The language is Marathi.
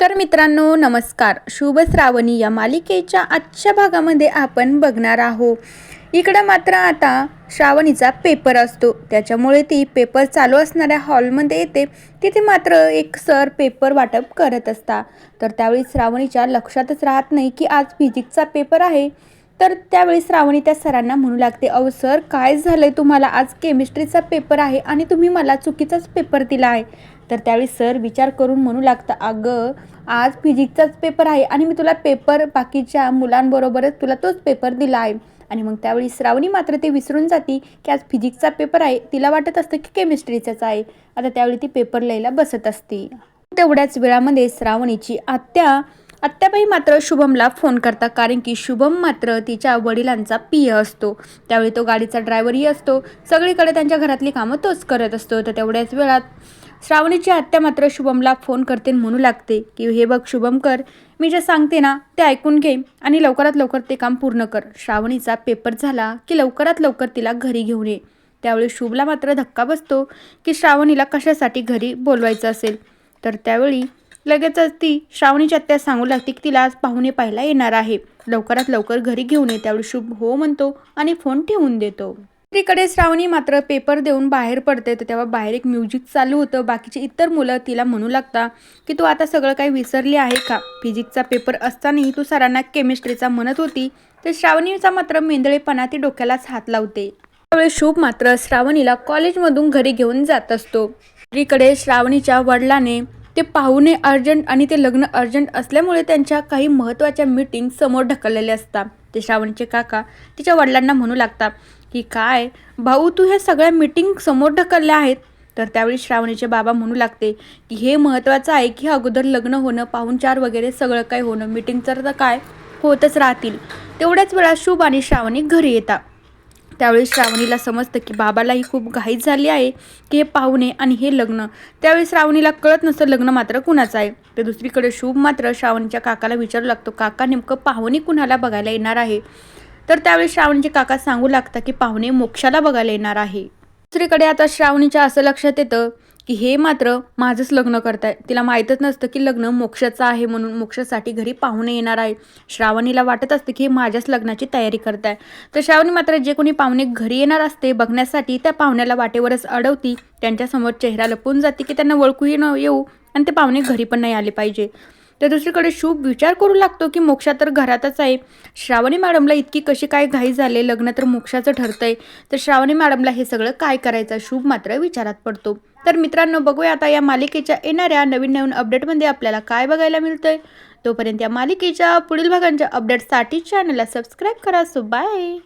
तर मित्रांनो नमस्कार. शुभ श्रावणी या मालिकेच्या आजच्या भागामध्ये आपण बघणार आहोत. इकडं मात्र आता श्रावणीचा पेपर असतो. त्याच्यामुळे ती पेपर चालू असणाऱ्या हॉलमध्ये येते. तिथे मात्र एक सर पेपर वाटप करत असता तर त्यावेळी श्रावणीच्या लक्षातच राहत नाही की आज फिजिक्सचा पेपर आहे. तर त्यावेळी श्रावणी त्या सरांना म्हणू लागते अहो सर काय झालंय तुम्हाला? आज केमिस्ट्रीचा पेपर आहे आणि तुम्ही मला चुकीचाच पेपर दिला आहे. तर त्यावेळी सर विचार करून म्हणू लागतं अगं आज फिजिक्सचाच पेपर आहे आणि मी तुला पेपर बाकीच्या मुलांबरोबरच तुला तोच पेपर दिला आहे. आणि मग त्यावेळी श्रावणी मात्र ते विसरून जाती की आज फिजिक्सचा पेपर आहे. तिला वाटत असतं की केमिस्ट्रीचाच आहे. आता त्यावेळी ती पेपर लिहायला बसत असते. तेवढ्याच वेळामध्ये श्रावणीची आत्या आत्याबाई मात्र शुभमला फोन करतात कारण की शुभम मात्र तिच्या वडिलांचा पिय असतो. त्यावेळी तो गाडीचा ड्रायव्हरही असतो. सगळीकडे त्यांच्या घरातली कामं तोच करत असतो. तर तेवढ्याच वेळात श्रावणीची आत्या मात्र शुभमला फोन करते आणि म्हणू लागते की हे बघ शुभम कर मी जे सांगते ना ते ऐकून घे आणि लवकरात लवकर ते काम पूर्ण कर. श्रावणीचा पेपर झाला की लवकरात लवकर तिला घरी घेऊन ये. त्यावेळी शुभला मात्र धक्का बसतो की श्रावणीला कशासाठी घरी बोलवायचं असेल. तर त्यावेळी लगेचच ती श्रावणीची आत्या सांगू लागते की तिला आज पाहुणे पाहायला येणार आहे. लवकरात लवकर घरी घेऊन ये त्यावेळी शुभ हो म्हणतो आणि फोन ठेवून देतो. तिकडे श्रावणी मात्र पेपर देऊन बाहेर पडते तर तेव्हा बाहेर एक म्युझिक चालू होतं. बाकीचे इतर मुलं तिला म्हणू लागता की तू आता सगळं काही विसरली आहे का? फिजिक्सचा पेपर असतानाही तू सरांना केमिस्ट्रीचा म्हणत होती तर श्रावणीचा मात्र मेंदळेपणा ती डोक्यालाच हात लावते. त्यावेळी शुभ मात्र श्रावणीला कॉलेजमधून घरी घेऊन जात असतो. दुसरीकडे श्रावणीच्या वडिलाने ते पाहुणे अर्जंट आणि ते लग्न अर्जंट असल्यामुळे त्यांच्या काही महत्त्वाच्या मीटिंग समोर ढकललेल्या असतात. ते श्रावणीचे काका तिच्या वडिलांना म्हणू लागतात की काय? भाऊ तू ह्या सगळ्या मीटिंग समोर ढकलल्या आहेत. तर त्यावेळी श्रावणीचे बाबा म्हणू लागते की हे महत्त्वाचं आहे की अगोदर लग्न होणं पाहुणचार वगैरे सगळं काय होणं मीटिंग तर काय? होतच राहतील. तेवढ्याच वेळा शुभ आणि श्रावणी घरी येतात. त्यावेळी श्रावणीला समजतं की बाबालाही खूप घाई झाली आहे की हे पाहुणे आणि हे लग्न. त्यावेळी श्रावणीला कळत नसतं लग्न मात्र कुणाचं आहे. तर दुसरीकडे शुभ मात्र श्रावणीच्या काकाला विचारू लागतो काका नेमकं पाहुणे कुणाला बघायला येणार आहे? तर त्यावेळी श्रावणीचे काका सांगू लागतात की पाहुणे मोक्षाला बघायला येणार आहे. दुसरीकडे आता श्रावणीच्या असं लक्षात येतं की हे मात्र माझंच लग्न करताय. तिला माहीतच नसतं की लग्न मोक्षाचं आहे म्हणून मोक्षासाठी घरी पाहुणे येणार आहे. श्रावणीला वाटत असते की हे माझ्याच लग्नाची तयारी करताय. तर श्रावणी मात्र जे कोणी पाहुणे घरी येणार असते बघण्यासाठी त्या पाहुण्याला वाटेवरच अडवती. त्यांच्यासमोर चेहरा लपून जाते की त्यांना ओळखूही न येऊ आणि ते पाहुणे घरी पण नाही आले पाहिजे. तर दुसरीकडे शुभ विचार करू लागतो की मोक्षा तर घरातच आहे. श्रावणी मॅडमला इतकी कशी काय घाई झाले? लग्न तर मोक्षाचं ठरतंय. तर श्रावणी मॅडमला हे सगळं काय करायचं? शुभ मात्र विचारात पडतो. तर मित्रांनो बघूया आता या मालिकेच्या येणाऱ्या नवीन नवीन अपडेटमध्ये आपल्याला काय बघायला मिळतंय. तोपर्यंत या मालिकेच्या पुढील भागांच्या अपडेटसाठी चॅनलला सबस्क्राईब करा. So bye